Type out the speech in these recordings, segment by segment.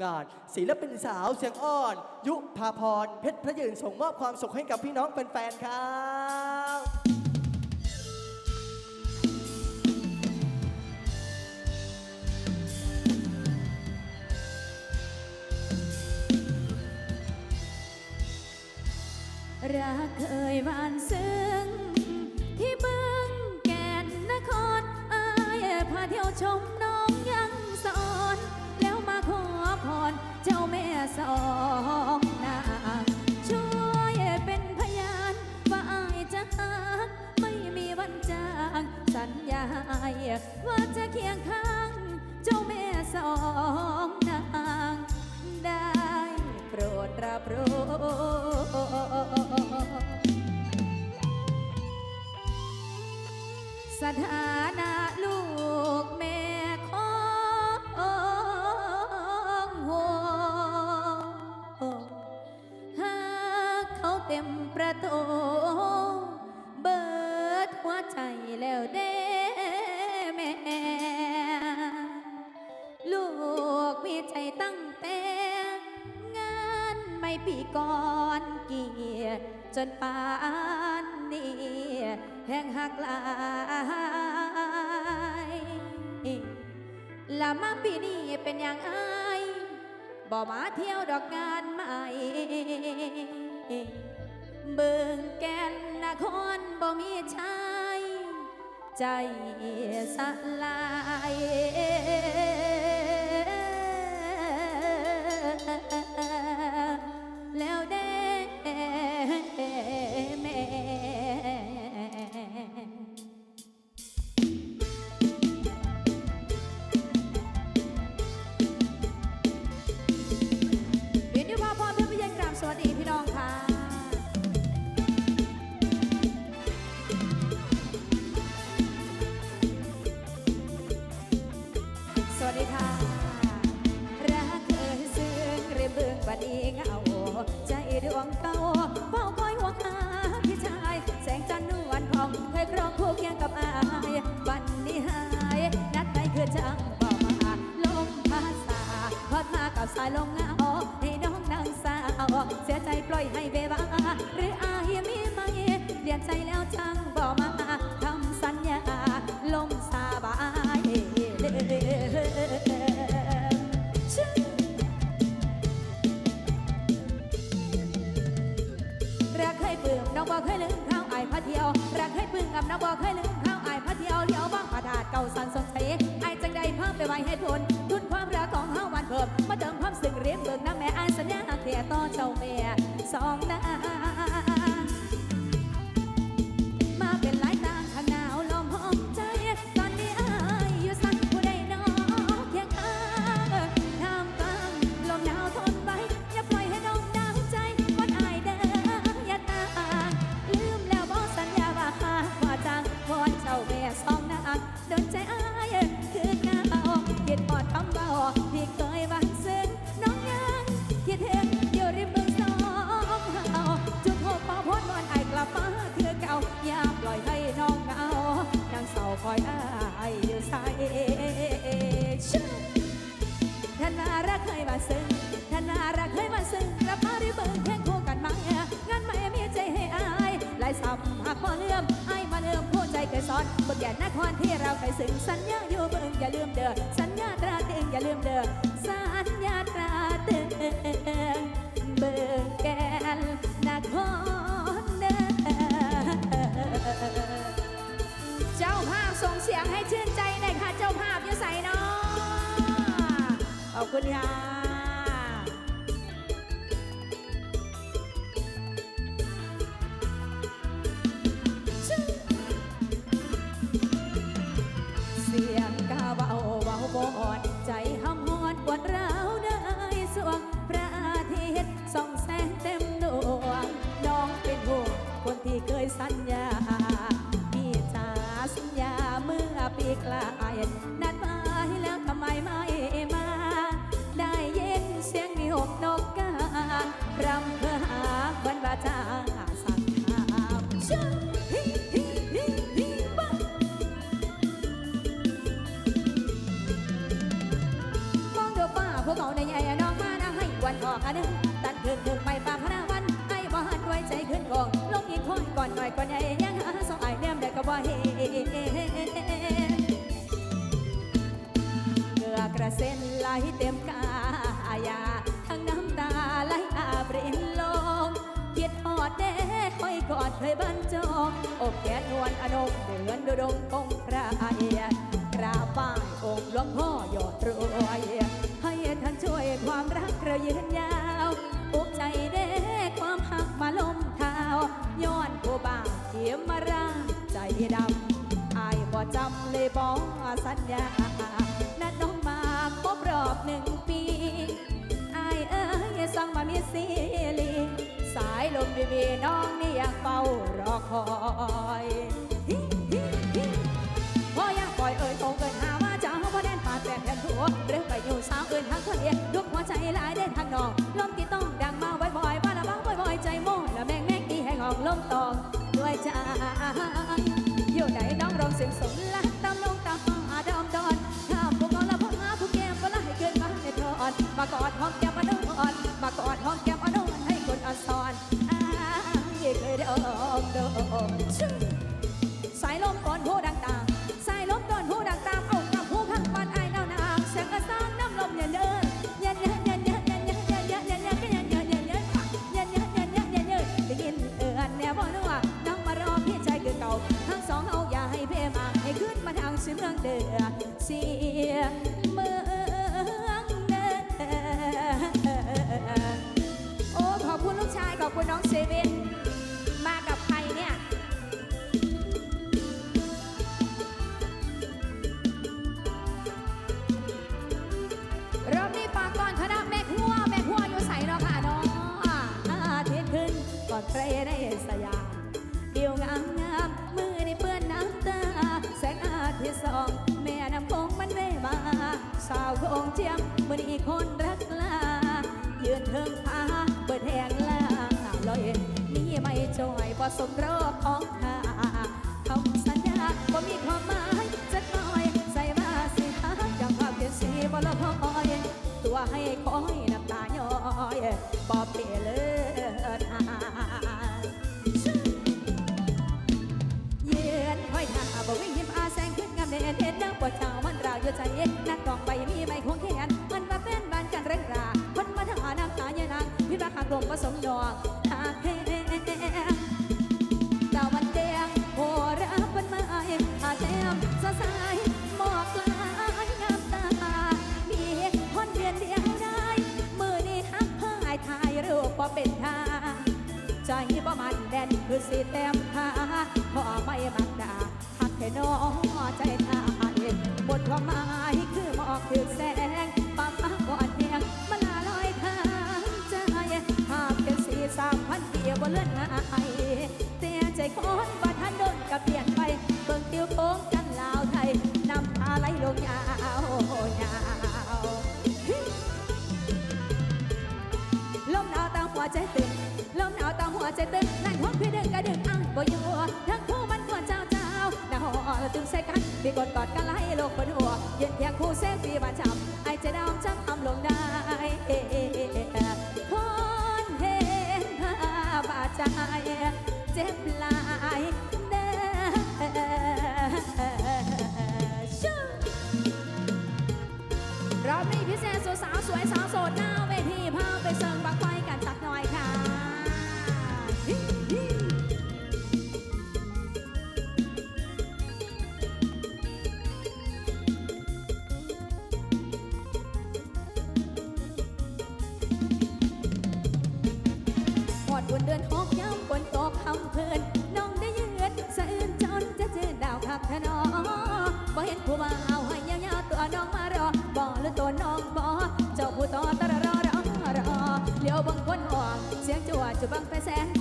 งานศิลปินสาวเสียงอ่อน ยุพาพร เพชรพระยืนส่งมอบความสุขให้กับพี่น้องแฟนๆครับรักเคยหวานซึ้ง หัวใจแล้วเด้แม่ ลูกมีใจตั้งแต่งานไม่ปีก่อนเกียจนป่านนี้แห่งหักลายละมาปีนี้เป็นอย่างไอบ่มาเที่ยวดอกงานใหม่เบิ่งแก่นนครบ่มีชา ใจสลาย บัดนี้เหงาใจดวงเก่าเฝ้าคอยหวงหาพี่ชาย แสงจันทร์นวลของเคยครองคู่เคียงกับอายวันนี้หายนัดไปคือจังบ่มาลมภาษาพอดมากับสายลมเหงาให้น้องนางสาวเสียใจปล่อยให้เบวาหรืออาเฮียมีไหมเปลี่ยนใจแล้วจัง หากพอเลื่อมอายมาเลื่อมผู้ใจเคยสอนบทแก่นครที่เราเคยซึ้งสัญญาอยู่เบิ่งอย่าลืมเด้อสัญญาตราตึงอย่าลืมเด้อสัญญาตราตึงเบิ่งแก่นนครเด้อเจ้าภาพส่งเสียงให้ชื่นใจหน่อยค่ะเจ้าภาพอยู่ใส่เนาะขอบคุณค่ะ ตัดถึงถึงไม่ปาพนาวันไอ้บ้านด้วยใจขึ้นกองลงอีกคนก่อนหน่อยก่อนใหญ่ยังหาสองไอ้แนมได้ก็บ่เห็นเหงื่อกระเซ็นไหลเต็มกายาทั้งน้ำตาไหลอาบรินลงเกียดหอดเด้คอยกอดเคยบรรจงอกแกนวลอนงเดือนดุดงองพระเอศกราบไหว้องค์หลวงพ่อยอดรวยให้ท่านช่วยความรักเรายืนยาว ดำอายบ่จำเลยบ่สัญญานัดน้องมาครบรอบหนึ่งปีอายเอ้ยสั่งมามีซีลีสายลมวีวีน้องนี่ยังเฝ้ารอคอยฮิฮิฮิพอยังปล่อยเอ่ยโตเกินหาว่าจะเอาบ่แดนปาดแปดแผ่นหัวเรื่องไปอยู่สาวเอินทางคนเดียวลุกหัวใจหลายเด่นทางนอกลมที่ต้องดังมาบ่อยๆบ้านละบ้างบ่อยๆใจโม่ละแมงแมงดีให้งองลมตองด้วยใจ อยู่ไหนน้องร้องเสียงสมลักตามลงตามหาดอมดอนถ้าพวกเราละพหาผู้แก้มก็ละให้เกินมาให้ทอนมากอดหอมแก้มอนอนมากอดหอมแก้มอนอนให้คนอ่อนสอนอ้ายเคยได้อมโดนชื่ง เจียมมือนี้คนรักลายืนเทิงพาเปิดแหงลาลอยนี่ไม่จอยพอสมรอบของหาคำสัญญาบ่มีความหมายจะคอยใส่มาสิหาจังภาพเขียนสีบ่ละพอยตัวให้คอยน้ำตาย้อยบอเปเลิศหายืนคอยท่าบ่วิ่งหิมอาแสงขึ้นงามเด่นเห็นนักปวดชาวมันราวอยู่ใจนักกองใบมีใบคง อกหากแห้งตะวันแดงโหรับเป็นไม้อาแต้มสะสายหมอกลายงามตา มีคนเดียนเดียวได้ มือนี้ฮักพายถ่ายรูปบ่เป็นทางใจบ่มันแน่นคือสีเต็ม บ่เลื่อนหายแต่ใจคนบ่ทันโดนกับเปลี่ยนไปเบิ่งติ้วโค้งกันลาวไทยนำพาไหลลงยาวยาวลมหนาวตามหัวใจตึงลมหนาวตามหัวใจตึงนั่งห้องพี่ดึงกระดึงอ่างบ่อยู่ทั้งคู่มันกวเจ้าเจ้าหน้าหอตึงใส่กันพี่กดกอดกันไล่ลกบนหัวเย็นเพียงคู่เส้นสีบานช้ำไอจะดำช้ำทำลงได้ ใจเจ็บหลายแน่ชื่อรอบนี้พิเศษสาวสวยสาวโสดหน้า จั่วจุบังไปแสน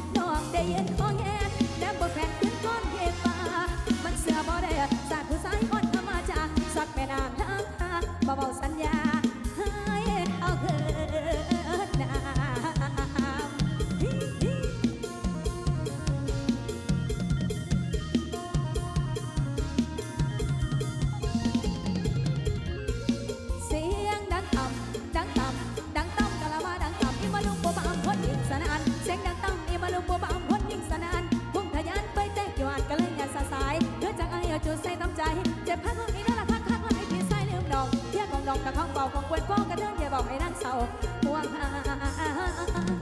จ็บพักลงอีนั่นละพักพักลงไอ้พี่ใส่เลืมดอกเที่ยงของดอกกับของเบากองควรฟ้องกระเทิงอย่าบอกให้นั่งเศร้าห่วงหา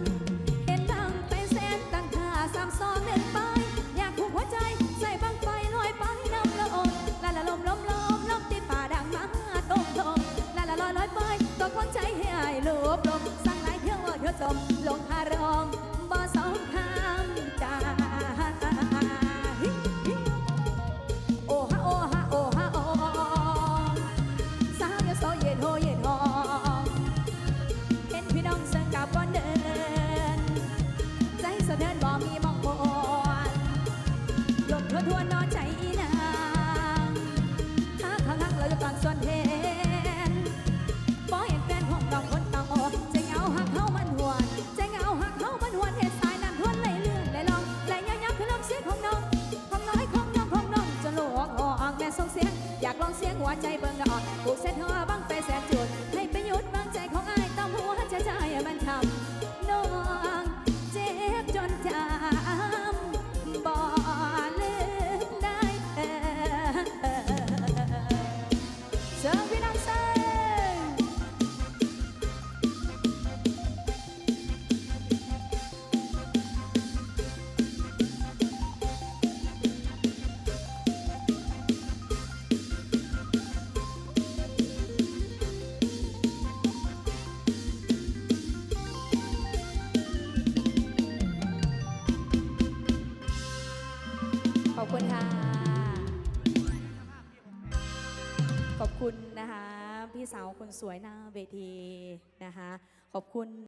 สาวคนสวยหน้าเวทีนะคะ ขอบคุณ